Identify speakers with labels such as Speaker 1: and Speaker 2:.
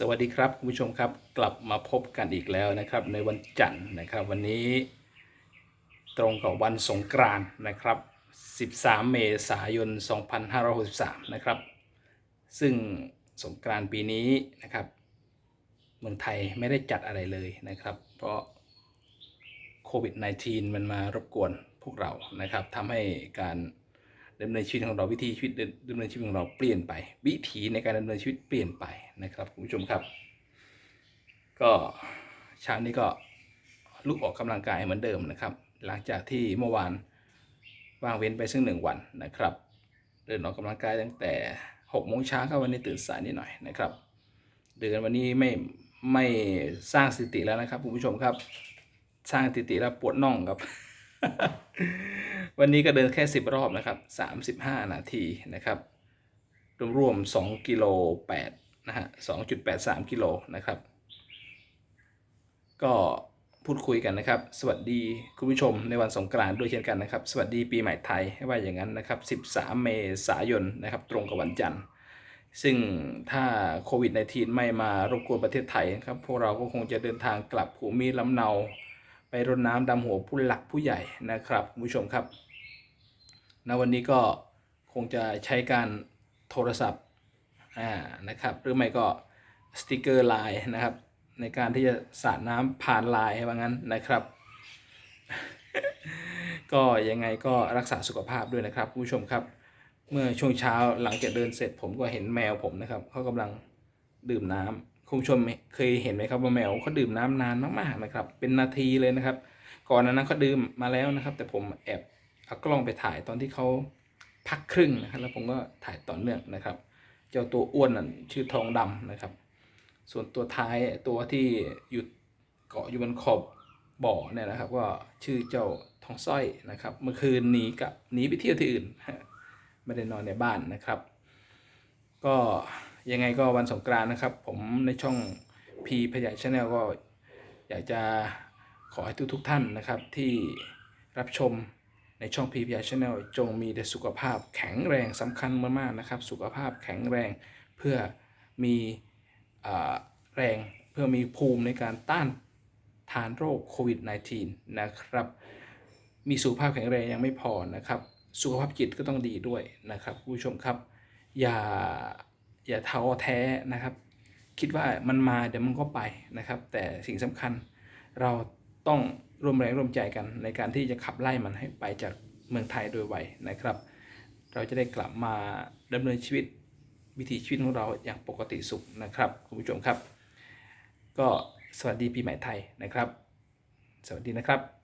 Speaker 1: สวัสดีครับคุณผู้ชมครับกลับมาพบกันอีกแล้วนะครับ ในวันจันทร์นะครับ วันนี้ตรงกับวันสงกรานต์นะครับ 13 เมษายน 2563 นะครับ ซึ่งสงกรานต์ปีนี้นะครับ เมืองไทยไม่ได้จัดอะไรเลยนะครับ เพราะโควิด -19 มันมารบกวนพวกเรานะครับทำให้การ ดำเนินชีวิตของเราวิธีชีวิตดำเนินชีวิตของเราเปลี่ยนไป วิถีในการดำเนินชีวิตเปลี่ยนไปนะครับคุณผู้ชมครับ ก็เช้านี้ก็ลุกออกกำลังกายเหมือนเดิมนะครับ หลังจากที่เมื่อวานว่างเว้นไปซึ่งหนึ่งวันนะครับ เดินออกกำลังกายตั้งแต่6โมงเช้าครับวันนี้ตื่นสายนิดหน่อยนะครับ เดินวันนี้ไม่ไม่สร้างสถิติแล้วนะครับคุณผู้ชมครับ สร้างสถิติแล้วปวดน่องครับ วันนี้ก็เดินแค่ 10 รอบนะครับ 35 นาทีนะครับรวมๆ2กิโล8นะฮะ2.83 กิโลนะครับ ก็พูดคุยกันนะครับ สวัสดีคุณผู้ชมในวันสงกรานต์ด้วยเช่นกันนะครับ สวัสดีปีใหม่ไทยให้ว่าอย่างนั้นนะครับ 13 เมษายนนะครับ ตรงกับวันจันทร์ ซึ่งถ้าโควิด -19 ไม่มารบกวนประเทศไทยครับ พวกเราก็คงจะเดินทางกลับภูมิลำเนา ไปรดน้ำดำหัวผู้หลักผู้ใหญ่นะครับคุณผู้ชมครับ ณวันนี้ก็คงจะใช้การโทรศัพท์อ่านะครับหรือไม่ก็สติกเกอร์ไลน์นะครับ ในการที่จะสาดน้ำผ่านไลน์ว่างั้นนะครับ ก็ยังไงก็รักษาสุขภาพด้วยนะครับผู้ชมครับ เมื่อช่วงเช้าหลังจากเดินเสร็จผมก็เห็นแมวผมนะครับเขากำลังดื่มน้ำคุณผู้ชมเคยเห็นไหมครับว่าแมวเขาดื่มน้ำนานมากๆนะครับ เป็นนาทีเลยนะครับ ก่อนหนานั้นเขาดื่มมาแล้วนะครับ แต่ผมแอบ เอากล้องไปถ่ายตอนที่เขาพักครึ่งนะครับแล้วผมก็ถ่ายต่อเนื่องนะครับ เจ้าตัวอ้วนนั่นชื่อทองดำนะครับ ส่วนตัวท้ายตัวที่อยู่เกาะอยู่บนขอบบ่อเนี่ยนะครับ ก็ชื่อเจ้าทองสร้อยนะครับ เมื่อคืนหนีกับหนีไปเที่ยวที่อื่นไม่ได้นอนในบ้านนะครับ ก็ยังไงก็วันสงกรานนะครับ ผมในช่องพีพยายชาแนลก็อยากจะขอให้ทุกทุกท่านนะครับที่รับชม ในช่องพีพยายชาแนลจงมีแต่สุขภาพแข็งแรงสำคัญมากๆนะครับ สุขภาพแข็งแรงเพื่อมีอแรงเพื่อมีภูมิในการต้านทานโรคโควิด -19 นะครับ มีสุขภาพแข็งแรงยังไม่พอนะครับ สุขภาพจิตก็ต้องดีด้วยนะครับคุณผู้ชมครับ อย่าอย่าท้อแท้นะครับ คิดว่ามันมาเดี๋ยวมันก็ไปนะครับ แต่สิ่งสำคัญเราต้อง ร่วมแรงร่วมใจกัน ในการที่จะขับไล่มันให้ไปจากเมืองไทยโดยไวนะครับ เราจะได้กลับมาดำเนินชีวิตวิถีชีวิตของเราอย่างปกติสุขนะครับคุณผู้ชมครับ ก็สวัสดีปีใหม่ไทยนะครับ สวัสดีนะครับ